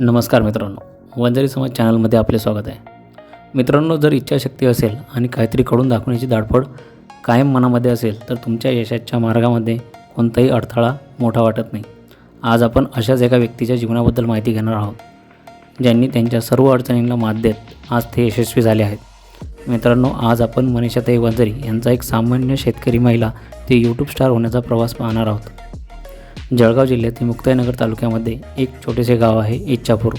नमस्कार मित्रांनो वंजारी समाज चॅनलमध्ये आपले स्वागत आहे. मित्रांनो जर इच्छाशक्ती असेल आणि काहीतरी करून दाखवण्याची धाडपड कायम मनामध्ये असेल तर तुमच्या यशाच्या मार्गामध्ये कोणताही अडथळा मोठा वाटत नाही. आज आपण अशाच एका व्यक्तीच्या जीवनाबद्दल माहिती घेणार आहोत ज्यांनी त्यांच्या सर्व अडचणींना मात देत आज ते यशस्वी झाले आहेत. मित्रांनो आज आपण मनीषाताई वंजारी यांचा एक सामान्य शेतकरी महिला ते यूट्यूब स्टार होण्याचा प्रवास पाहणार आहोत. जळगाव जिल्ह्यातील मुक्ताईनगर तालुक्यामध्ये एक छोटेसे गाव आहे इच्छापूर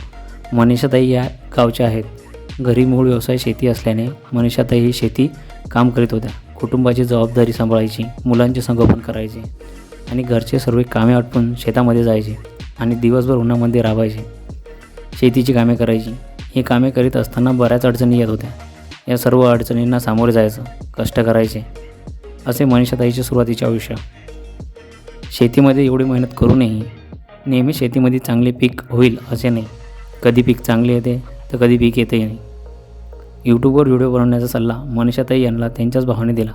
मनीषाताई या गावच्या आहेत. घरी मूळ व्यवसाय शेती असल्याने मनीषाताई ही शेती काम करीत होत्या. कुटुंबाची जबाबदारी सांभाळायची मुलांचे संगोपन करायचे आणि घरचे सर्व कामे आटपून शेतामध्ये जायचे आणि दिवसभर उन्हामध्ये राबायचे. शेतीची कामे करायची. ही कामे करीत असताना बऱ्याच अडचणी येत होत्या. या सर्व अडचणींना सामोरे जायचं कष्ट करायचे असे मनीषाताईचे सुरुवातीचे आयुष्य. शेतीमध्ये एवढी मेहनत करूनही नेहमी शेतीमध्ये चांगले पीक होईल असे नाही. कधी पीक चांगले येते तर कधी पीक येतही नाही. यूट्यूबवर व्हिडिओ बनवण्याचा सल्ला मनीषाताई यांना त्यांच्याच भावाने दिला.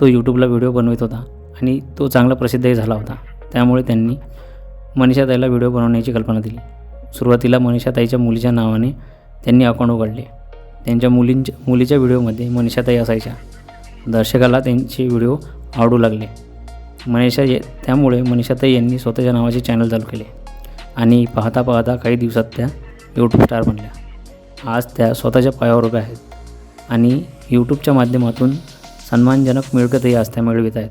तो यूट्यूबला व्हिडिओ बनवित होता आणि तो चांगला प्रसिद्धही झाला होता. त्यामुळे त्यांनी मनीषाताईला व्हिडिओ बनवण्याची कल्पना दिली. सुरुवातीला मनीषाताईच्या मुलीच्या नावाने त्यांनी अकाउंट उघडले. त्यांच्या मुलींच्या मुलीच्या व्हिडिओमध्ये मनीषाताई असायच्या. दर्शकाला त्यांचे व्हिडिओ आवडू लागले. मनीषा ये त्यामुळे मनीषाताई यांनी स्वतःच्या नावाचे चॅनल चालू केले. आणि पाहता पाहता काही दिवसात त्या यूट्यूब स्टार बनल्या. आज त्या स्वतःच्या पायावर उभ्या आहेत. आणि यूट्यूबच्या माध्यमातून सन्मानजनक मिळकतही आज त्या मिळवित आहेत.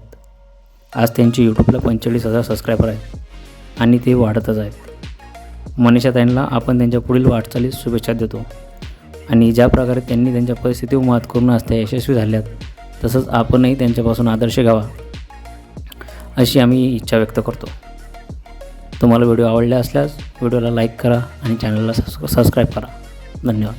आज त्यांची यूट्यूबला पंचेचाळीस हजार सबस्क्रायबर आहेत. आणि ते वाढतच आहेत. मनीषाताईंना आपण त्यांच्या पुढील वाटचालीस शुभेच्छा देतो. आणि ज्या प्रकारे त्यांनी त्यांच्या परिस्थितीवर मात करून आज त्या यशस्वी झाल्यात तसंच आपणही त्यांच्यापासून आदर्श घ्यावा. अशी आम्ही इच्छा व्यक्त करतो. तुम्हाला व्हिडिओ आवडला असल्यास व्हिडिओला लाईक करा आणि चॅनलला सबस्क्राईब करा. धन्यवाद.